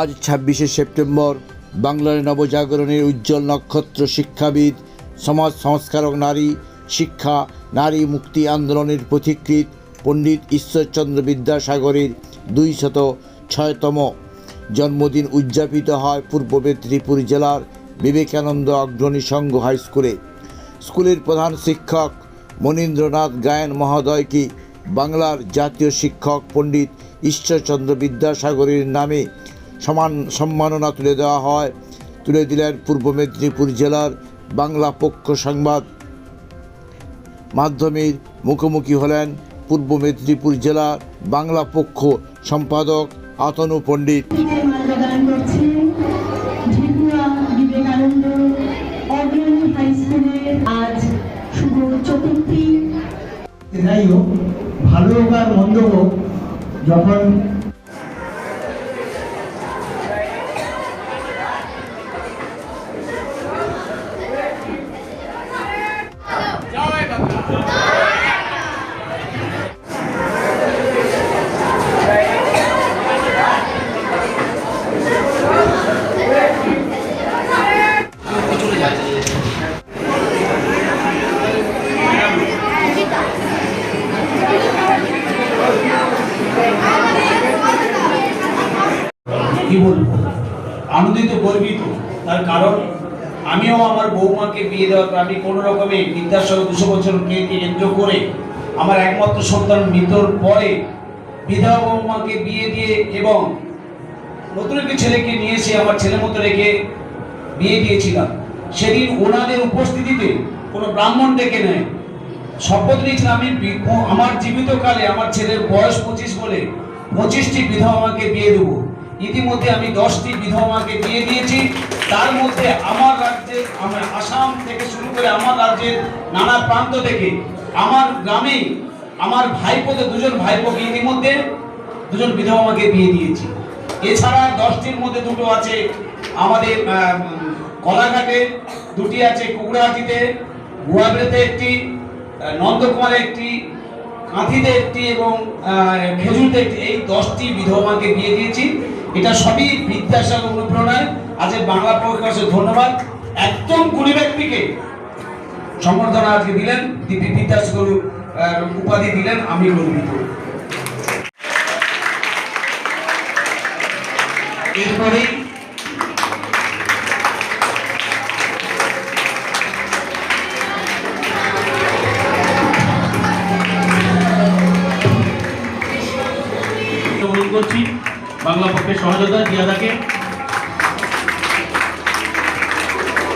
আজ ছাব্বিশে সেপ্টেম্বর, বাংলার নবজাগরণের উজ্জ্বল নক্ষত্র শিক্ষাবিদ, সমাজ সংস্কারক নারী, শিক্ষা, নারী মুক্তি আন্দোলনের পথিকৃৎ পণ্ডিত ঈশ্বরচন্দ্র বিদ্যাসাগরের দুইশত ছয়তম জন্মদিন উদযাপিত হয় পূর্ব মেদিনীপুর জেলার বিবেকানন্দ অগ্রণী সংঘ হাই স্কুলে। স্কুলের প্রধান শিক্ষক মনীন্দ্রনাথ গায়ন মহোদয়কে বাংলার জাতীয় শিক্ষক পণ্ডিত ঈশ্বরচন্দ্র বিদ্যাসাগরের নামে সমান সম্মাননা তুলে দেওয়া হয়। তুলে দিলেন পূর্ব মেদিনীপুর জেলার বাংলা পক্ষ সংবাদ। মাধ্যমের মুখোমুখি হলেন পূর্ব মেদিনীপুর জেলার বাংলা পক্ষ সম্পাদক আতনু পণ্ডিত। যাই হোক ভালো হোক আর মন্দ হোক যখন কি বলব আনন্দিত গর্বিত তার কারণ আমিও আমার বিয়ে দেওয়ার পর আমি কোনো রকমে বিদ্যাসাগর দুশো বছরকে কেন্দ্র করে আমার একমাত্র সন্তান মৃত্যুর পরে বিধবা বৌমাকে বিয়ে দিয়ে এবং নতুন একটি ছেলেকে নিয়ে এসে আমার ছেলের মতো রেখে বিয়ে দিয়েছিলাম। সেদিন ওনাদের উপস্থিতিতে কোনো ব্রাহ্মণ ডেকে নেয়। শপথ নিয়েছিলাম আমি আমার জীবিতকালে আমার ছেলের বয়স পঁচিশ বলে পঁচিশটি বিধবা মাকে বিয়ে দেবো। ইতিমধ্যে আমি দশটি বিধবা মাকে বিয়ে দিয়েছি। তার মধ্যে আমার রাজ্যে, আমার আসাম থেকে শুরু করে আমার রাজ্যের নানা প্রান্ত থেকে আমার গ্রামে আমার ভাইপোতে দুজন ভাইপোকে ইতিমধ্যে দুজন বিধবা মাকে বিয়ে দিয়েছি। এছাড়া দশটির মধ্যে দুটো আছে আমাদের কলাঘাটে, দুটি আছে কুকুরাহাটিতে গুয়াবেতে একটি নন্দকুমারে একটি, কাঁথিতে একটি এবং খেজুরতে একটি। এই দশটি বিধবাকে বিয়ে দিয়েছি। এটা সবই বিদ্যাসাগর আজকে বাংলা প্রকাশে ধন্যবাদ। একদম গুণী ব্যক্তিকে সম্বর্ধনা আজকে দিলেন দিদি বিদ্যাসাগর আহ, উপাধি দিলেন আমি গর্বিত। বাংলা পক্ষের সহযোগিতা জিয়াদাকে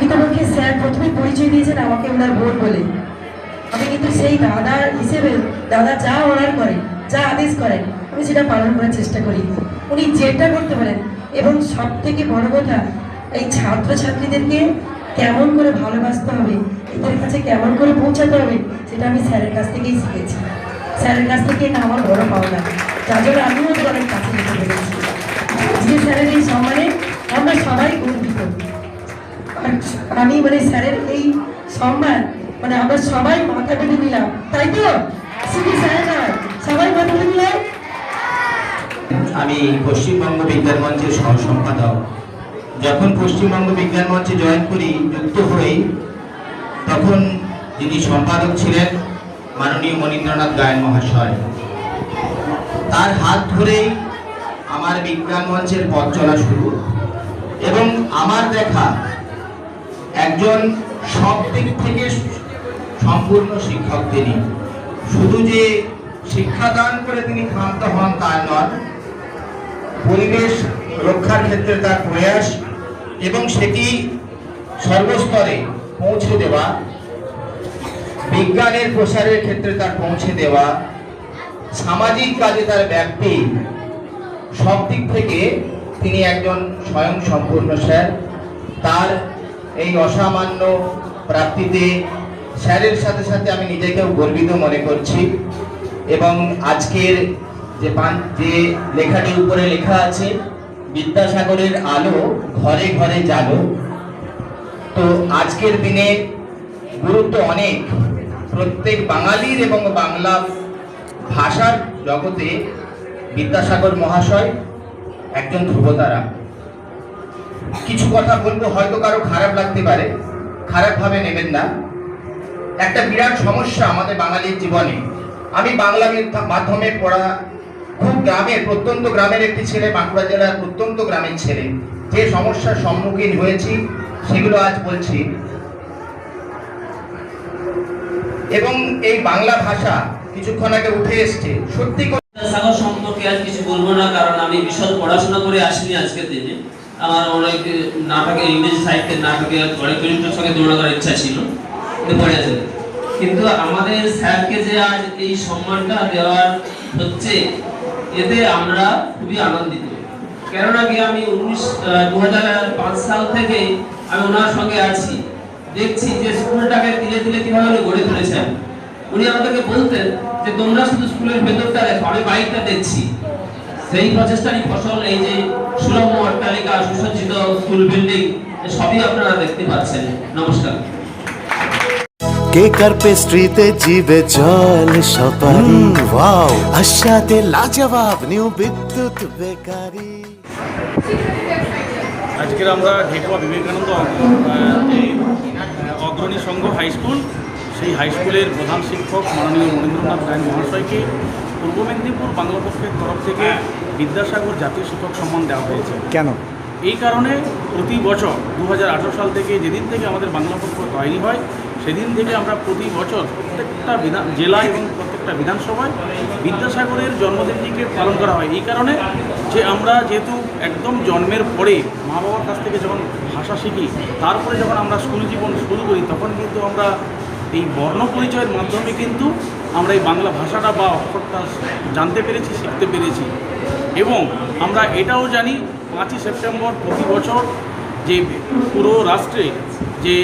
প্রকৃতপক্ষে স্যার প্রথমে পরিচয় দিয়েছেন আমাকে ওনার বোন বলে। আমি কিন্তু সেই দাদার হিসেবে, দাদা যা অর্ডার করেন যা আদেশ করেন আমি সেটা পালন করার চেষ্টা করি। উনি যেটা করতে পারেন। এবং সব থেকে বড় কথা, এই ছাত্রছাত্রীদেরকে কেমন করে ভালোবাসতে হবে, এদের কাছে কেমন করে পৌঁছাতে হবে, সেটা আমি স্যারের কাছ থেকেই শিখেছি। স্যারের কাছ থেকে এটা আমার বড় পাওনা যার জন্য আমিও অনেক কাছে যেতে পেরেছি। আমি মানে স্যারের এই সম্মান মানে আমরা সবাই মাথা পেতে নিলাম। তাই তো? সবাই মাথা নিলাম। আমি পশ্চিমবঙ্গ বিজ্ঞান মঞ্চের সহ সম্পাদক। যখন পশ্চিমবঙ্গ বিজ্ঞান মঞ্চে জয়েন করি, যুক্ত হই, তখন যিনি সম্পাদক ছিলেন মাননীয় মনীন্দ্রনাথ গায়ন মহাশয়। তার হাত ধরেই আমার বিজ্ঞান মঞ্চের পথ চলা শুরু। এবং আমার দেখা একজন সব দিক থেকে সম্পূর্ণ শিক্ষক তিনি। শুধু যে শিক্ষাদান করে তিনি ক্ষান্ত হন তা নন, পরিবেশ রক্ষার ক্ষেত্রে তার প্রয়াস এবং সেটি সর্বস্তরে পৌঁছে দেওয়া, বিজ্ঞানের প্রসারের ক্ষেত্রে তার পৌঁছে দেওয়া, সামাজিক কাজে তার ব্যাপ্তি, সব দিক থেকে তিনি একজন স্বয়ং সম্পূর্ণ স্যার। তার এই অসামান্য প্রাপ্তিতে স্যারের সাথে সাথে আমি নিজেকেও গর্বিত মনে করছি। এবং আজকের যে পান, যে লেখাটির উপরে লেখা আছে, বিদ্যাসাগরের আলো ঘরে ঘরে জালো। তো আজকের দিনে গুরুত্ব অনেক। প্রত্যেক বাঙালির এবং বাংলা ভাষার জগতে বিদ্যাসাগর মহাশয় একজন ধ্রুবতারা। কিছু কথা বলব হয়তো কারও খারাপ লাগতে পারে। খারাপভাবে নেবেন না। একটা বিরাট সমস্যা আমাদের বাঙালির জীবনে। আমি বাংলা মাধ্যমে পড়া খুব গ্রামের, প্রত্যন্ত গ্রামের একটি ছেলে, বাঁকুড়া জেলার প্রত্যন্ত গ্রামের ছেলে। যে সমস্যার সম্মুখীন হয়েছি, সেগুলো আজ বলছি। এবং এই বাংলা ভাষা কিছুক্ষণ আগে উঠে এসছে। সত্যি সাগর সম্পর্কে আর কিছু বলব না, কারণ আমি বিশদ পড়াশোনা করে আসিনি আজকের দিনে। আমার অনেক নাটকে ইংরেজি সাহিত্যের নাটকে অনেক চরিত্রের সঙ্গে তুলনা করার ইচ্ছা ছিল। পড়েছে কিন্তু আমাদের স্যারকে যে আজ এই সম্মানটা দেওয়ার হচ্ছে, এতে আমরা খুবই আনন্দিত। কেননা কি আমি উনিশ দু সাল থেকে আমি ওনার সঙ্গে আছি। দেখছি যে স্কুলটাকে ধীরে ধীরে কীভাবে গড়ে তুলেছেন। উনি আমাদেরকে বলতেন যে, তোমরা শুধু স্কুলের ভেতরটা দেখো, আমি বাইকটা দেখছি। সেই প্রচেষ্টারই ফসল এই যে সুলভ স্কুল বিল্ডিং সবই আপনারা দেখতে পাচ্ছেন। নমস্কার। কেক আর পেস্ট্রিতে জিবে জল সপারি ওয়াও আশাতে লাজবাব নিউ বিদ্যুৎ বেকারি। আজকের আমরা ঢেকুয়া বিবেকানন্দ অগ্রণী সংঘ হাই স্কুল সেই হাই স্কুলের প্রধান শিক্ষক মাননীয় মনীন্দ্রনাথ রায় মহাশয়কে পূর্ব মেদিনীপুর বাংলা পক্ষের তরফ থেকে বিদ্যাসাগর জাতীয় শিক্ষক সম্মান দেওয়া হয়েছে। কেন? এই কারণে প্রতি বছর দু হাজার আঠেরো সাল থেকে যেদিন থেকে আমাদের বাংলা পক্ষ তৈরি হয়, সেদিন থেকে আমরা প্রতি বছর প্রত্যেকটা বিধান, জেলা এবং প্রত্যেকটা বিধানসভায় বিদ্যাসাগরের জন্মদিনটিকে পালন করা হয়। এই কারণে যে আমরা যেহেতু একদম জন্মের পরে মা বাবার কাছ থেকে যখন ভাষা শিখি, তারপরে যখন আমরা স্কুল জীবন শুরু করি, তখন কিন্তু আমরা এই বর্ণ পরিচয়ের মাধ্যমে কিন্তু আমরা এই বাংলা ভাষাটা বা অক্ষরটা জানতে পেরেছি, শিখতে পেরেছি। এবং আমরা এটাও জানি পাঁচই সেপ্টেম্বর প্রতি বছর যে পুরো রাষ্ট্রে যে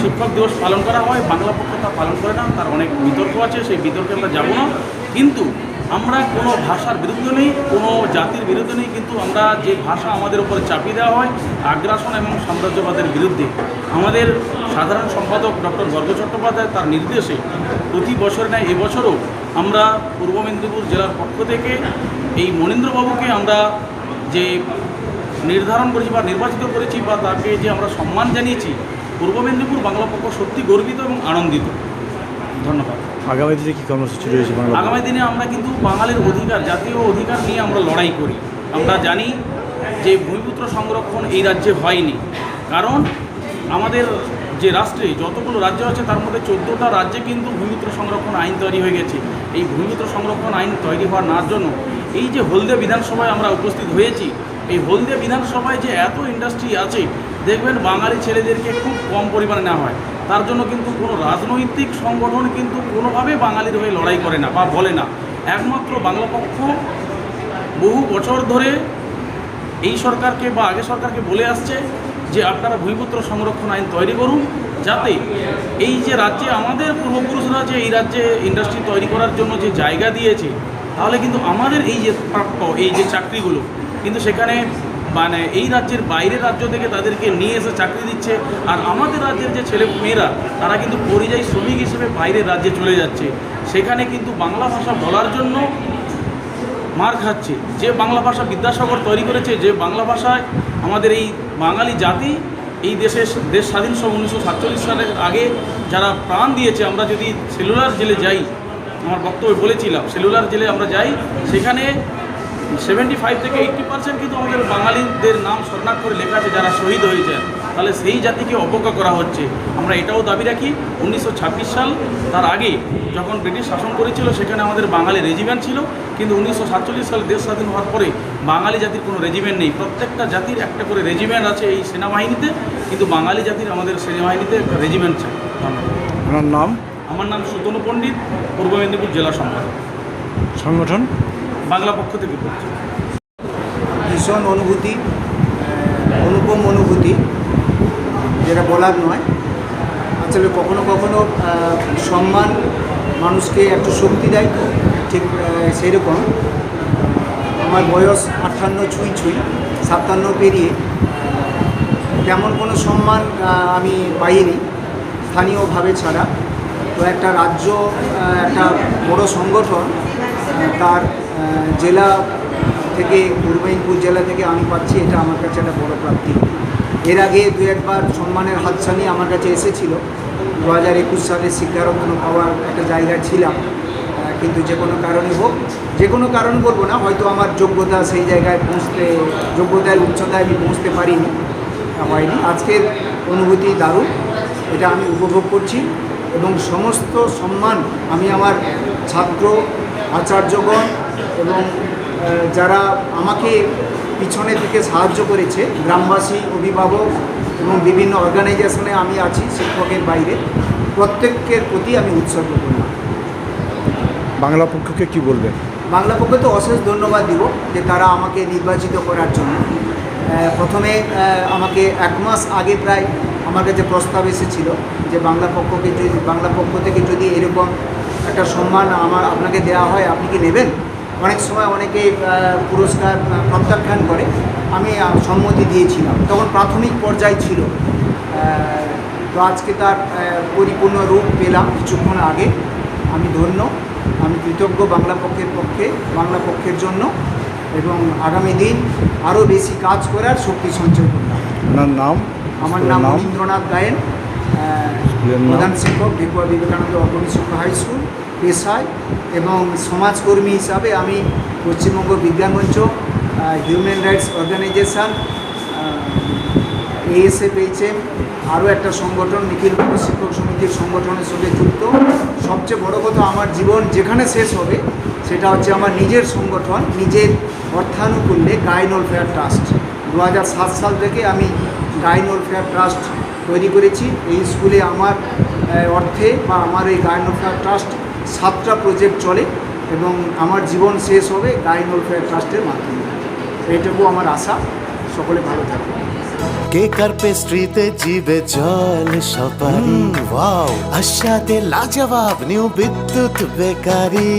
শিক্ষক দিবস পালন করা হয়, বাংলা পক্ষ তা পালন করে না, তার অনেক বিতর্ক আছে, সেই বিতর্কে আমরা যাব না। কিন্তু আমরা কোনো ভাষার বিরুদ্ধে নেই, কোনো জাতির বিরুদ্ধে নেই, কিন্তু আমরা যে ভাষা আমাদের উপরে চাপিয়ে দেওয়া হয়, আগ্রাসন এবং সাম্রাজ্যবাদের বিরুদ্ধে। আমাদের সাধারণ সম্পাদক ডক্টর গর্গ চট্টোপাধ্যায় তার নির্দেশে প্রতি বছর নেয় এবছরও আমরা পূর্ব মেদিনীপুর জেলার পক্ষ থেকে এই মনীন্দ্রবাবুকে আমরা যে নির্ধারণ করেছি বা নির্বাচিত করেছি বা তাকে যে আমরা সম্মান জানিয়েছি পূর্ব মেদিনীপুর বাংলা পক্ষ সত্যি গর্বিত এবং আনন্দিত। ধন্যবাদ। আগামী দিনে কি কর্মসূচি রয়েছে আগামী দিনে আমরা কিন্তু বাঙালির অধিকার জাতীয় অধিকার নিয়ে আমরা লড়াই করি। আমরা জানি যে ভূমিপুত্র সংরক্ষণ এই রাজ্যে হয়নি। কারণ আমাদের যে রাষ্ট্রে যতগুলো রাজ্য আছে তার মধ্যে চোদ্দোটা রাজ্যে কিন্তু ভূমিপুত্র সংরক্ষণ আইন তৈরি হয়ে গেছে। এই ভূমিপুত্র সংরক্ষণ আইন তৈরি হওয়ার না জন্য এই যে হলদিয়া বিধানসভায় আমরা উপস্থিত হয়েছি, এই হলদিয়া বিধানসভায় যে এত ইন্ডাস্ট্রি আছে, দেখবেন বাঙালি ছেলেদেরকে খুব কম পরিমাণে নেওয়া হয়। তার জন্য কিন্তু কোনো রাজনৈতিক সংগঠন কিন্তু কোনোভাবে বাঙালির হয়ে লড়াই করে না বা বলে না। একমাত্র বাংলা পক্ষ বহু বছর ধরে এই সরকারকে বা আগে সরকারকে বলে আসছে যে আপনারা ভূমিপুত্র সংরক্ষণ আইন তৈরি করুন, যাতে এই যে রাজ্যে আমাদের পূর্বপুরুষরা যে এই রাজ্যে ইন্ডাস্ট্রি তৈরি করার জন্য যে জায়গা দিয়েছে তাহলে কিন্তু আমাদের এই যে প্রাপ্য, এই যে চাকরিগুলো, কিন্তু সেখানে মানে এই রাজ্যের বাইরের রাজ্য থেকে তাদেরকে নিয়ে এসে চাকরি দিচ্ছে, আর আমাদের রাজ্যের যে ছেলে মেয়েরা, তারা কিন্তু পরিযায়ী শ্রমিক হিসেবে বাইরের রাজ্যে চলে যাচ্ছে। সেখানে কিন্তু বাংলা ভাষা বলার জন্য মার খাচ্ছে। যে বাংলা ভাষা বিদ্যাসাগর তৈরি করেছে, যে বাংলা ভাষায় আমাদের এই বাঙালি জাতি, এই দেশে দেশ স্বাধীন সব উনিশশো সাতচল্লিশ সালের আগে যারা প্রাণ দিয়েছে, আমরা যদি সেলুলার জেলে যাই আমার বক্তব্য বলেছিলাম, সেলুলার জেলে আমরা যাই, সেখানে সেভেন্টি ফাইভ থেকে এইট্টি পার্সেন্ট কিন্তু আমাদের বাঙালিদের নাম স্বর্ণাক্ষরে লেখা আছে, যারা শহীদ হয়েছে। তাহলে সেই জাতিকে অবজ্ঞা করা হচ্ছে। আমরা এটাও দাবি রাখি, উনিশশো ছাব্বিশ সাল, তার আগে যখন ব্রিটিশ শাসন করেছিল, সেখানে আমাদের বাঙালি রেজিমেন্ট ছিল, কিন্তু উনিশশো সাতচল্লিশ সালে দেশ স্বাধীন হওয়ার পরে বাঙালি জাতির কোনো রেজিমেন্ট নেই। প্রত্যেকটা জাতির একটা করে রেজিমেন্ট আছে এই সেনাবাহিনীতে, কিন্তু বাঙালি জাতির আমাদের সেনাবাহিনীতে রেজিমেন্ট চাই। ধন্যবাদ। আপনার নাম? আমার নাম সুতনু পণ্ডিত পূর্ব মেদিনীপুর জেলা সম্পাদক সংগঠন? বাংলা পক্ষ থেকে বলছি। ভীষণ অনুভূতি অনুপম অনুভূতি যেটা বলার নয়। আসলে কখনো কখনো সম্মান মানুষকে একটু শক্তি দেয় তো ঠিক সেই রকম আমার বয়স আটান্ন ছুঁই ছুঁই সাতান্ন পেরিয়ে তেমন কোনো সম্মান আমি পাইনি স্থানীয়ভাবে ছাড়া। তো একটা রাজ্য একটা বড় সংগঠন, তার জেলা থেকে পূর্ব মেদিনীপুর জেলা থেকে আমি পাচ্ছি, এটা আমার কাছে একটা বড় প্রাপ্তি। এর আগে দু একবার সম্মানের হাতছানি আমার কাছে এসেছিল। দু হাজার একুশ সালে শিক্ষারত্ন পাওয়ার একটা জায়গায় ছিলাম কিন্তু যে কোনো কারণে হোক, যে কোনো কারণ বলব না, হয়তো আমার যোগ্যতা সেই জায়গায় পৌঁছতে যোগ্যতার উচ্চতায় আমি পৌঁছতে পারিনি হয়নি। আজকের অনুভূতি দারুণ, এটা আমি উপভোগ করছি। এবং সমস্ত সম্মান আমি আমার ছাত্র আচার্যগণ এবং যারা আমাকে পিছনে থেকে সাহায্য করেছে গ্রামবাসী অভিভাবক এবং বিভিন্ন অর্গানাইজেশনে আমি আছি শিক্ষকের বাইরে প্রত্যেকের প্রতি আমি উৎসর্গ করলাম। বাংলা পক্ষকে কি বলবেন? বাংলা পক্ষে তো অশেষ ধন্যবাদ দিব যে তারা আমাকে নির্বাচিত করার জন্য। প্রথমে আমাকে এক মাস আগে প্রায় আমার কাছে প্রস্তাব এসেছিল যে বাংলা পক্ষকে যদি, বাংলা পক্ষ থেকে যদি এরকম একটা সম্মান আমার আপনাকে দেওয়া হয়, আপনি কি নেবেন? অনেক সময় অনেকে পুরস্কার প্রত্যাখ্যান করে। আমি সম্মতি দিয়েছিলাম। তখন প্রাথমিক পর্যায় ছিল। তো আজকে তার পরিপূর্ণ রূপ পেলাম কিছুক্ষণ আগে। আমি ধন্য। আমি কৃতজ্ঞ বাংলা পক্ষের পক্ষে, বাংলা পক্ষের জন্য। এবং আগামী দিন আরও বেশি কাজ করার শক্তি সঞ্চয় করলাম। আপনার নাম? আমার নাম রবীন্দ্রনাথ গায়েন? প্রধান শিক্ষক বিপুয়া বিবেকানন্দ অগ্নিশিক্ষা হাই স্কুল পেশায় এবং সমাজকর্মী হিসাবে আমি Paschimbanga Bigyan Mancha human rights organisation AESA পেয়েছেন আরও একটা সংগঠন নিখিল শিক্ষক সমিতির সংগঠনের সঙ্গে যুক্ত। সবচেয়ে বড় কথা আমার জীবন যেখানে শেষ হবে সেটা হচ্ছে আমার নিজের সংগঠন নিজের অর্থানুকূল্যে গাইন ওয়েলফেয়ার ট্রাস্ট। দু সাত সাল থেকে আমি গাইন ওয়েলফেয়ার ট্রাস্ট তৈরি করেছি এই স্কুলে আমার আহ, অর্থে বা আমার এই গাইন ওয়েলফেয়ার ট্রাস্ট সাতটা প্রজেক্ট চলে এবং আমার জীবন শেষ হবে গাইন ওয়েলফেয়ার ট্রাস্টের মাধ্যমে এইটুকু আমার আশা সকলে ভালো থাকবে কেকার পেস্ট্রিতে জিবে জল সপারি ওয়াও আশাতে লাজবাব নিউ বিদ্যুৎ বেকারি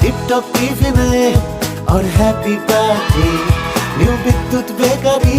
টিপটপ টিফিনে और happy party new Bidyut bakery